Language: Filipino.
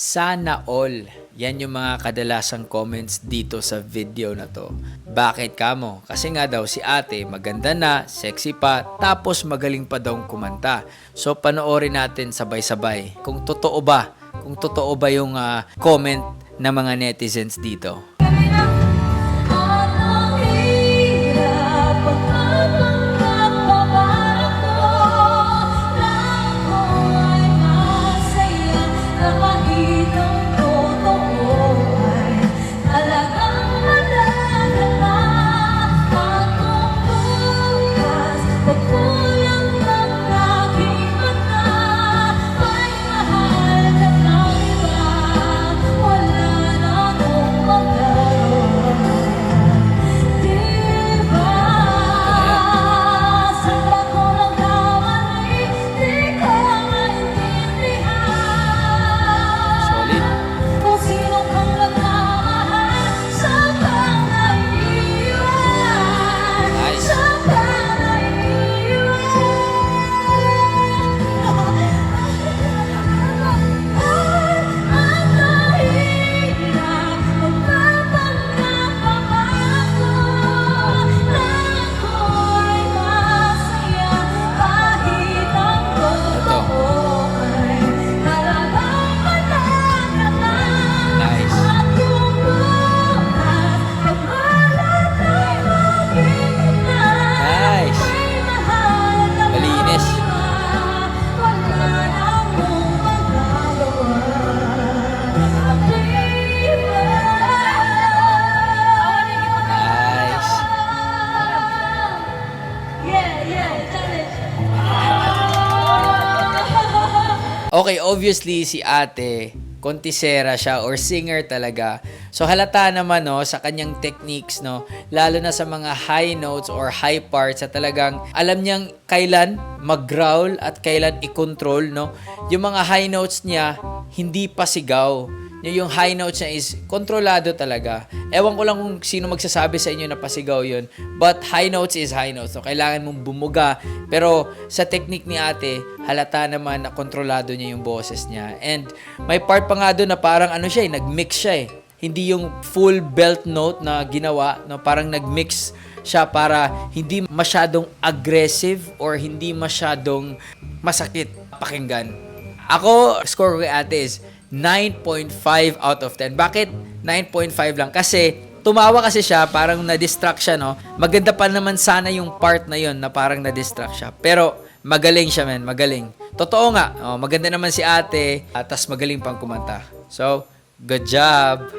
Sana all. Yan yung mga kadalasang comments dito sa video na to. Bakit kamo? Kasi nga daw si ate maganda na, sexy pa, tapos magaling pa daw kumanta. So panoorin natin sabay-sabay kung totoo ba, kung totoo ba yung ah, comment ng mga netizens dito. Okay, obviously si ate, kontisera siya or singer talaga. So halata naman no sa kanyang techniques no, lalo na sa mga high notes or high parts sa talagang alam niyang kailan mag-growl at kailan i-control no. Yung mga high notes niya hindi pa sigaw. Yung high notes niya is kontrolado talaga. Ewan ko lang kung sino magsasabi sa inyo na pasigaw yun. But high notes is high notes. So, kailangan mong bumuga. Pero sa technique ni ate, halata naman na kontrolado niya yung boses niya. And may part pa nga doon na parang ano siya eh, nag-mix siya eh. Hindi yung full belt note na ginawa, no, parang nag-mix siya para hindi masyadong aggressive or hindi masyadong masakit pakinggan. Ako, score ko kay ate is 9.5 out of 10. Bakit 9.5 lang? Kasi tumawa kasi siya, parang na-distract siya, no? Maganda pa naman sana yung part na yon na parang na-distract siya. Pero magaling siya, man. Magaling. Totoo nga. Oh, maganda naman si ate, at tas magaling pang kumanta. So, good job.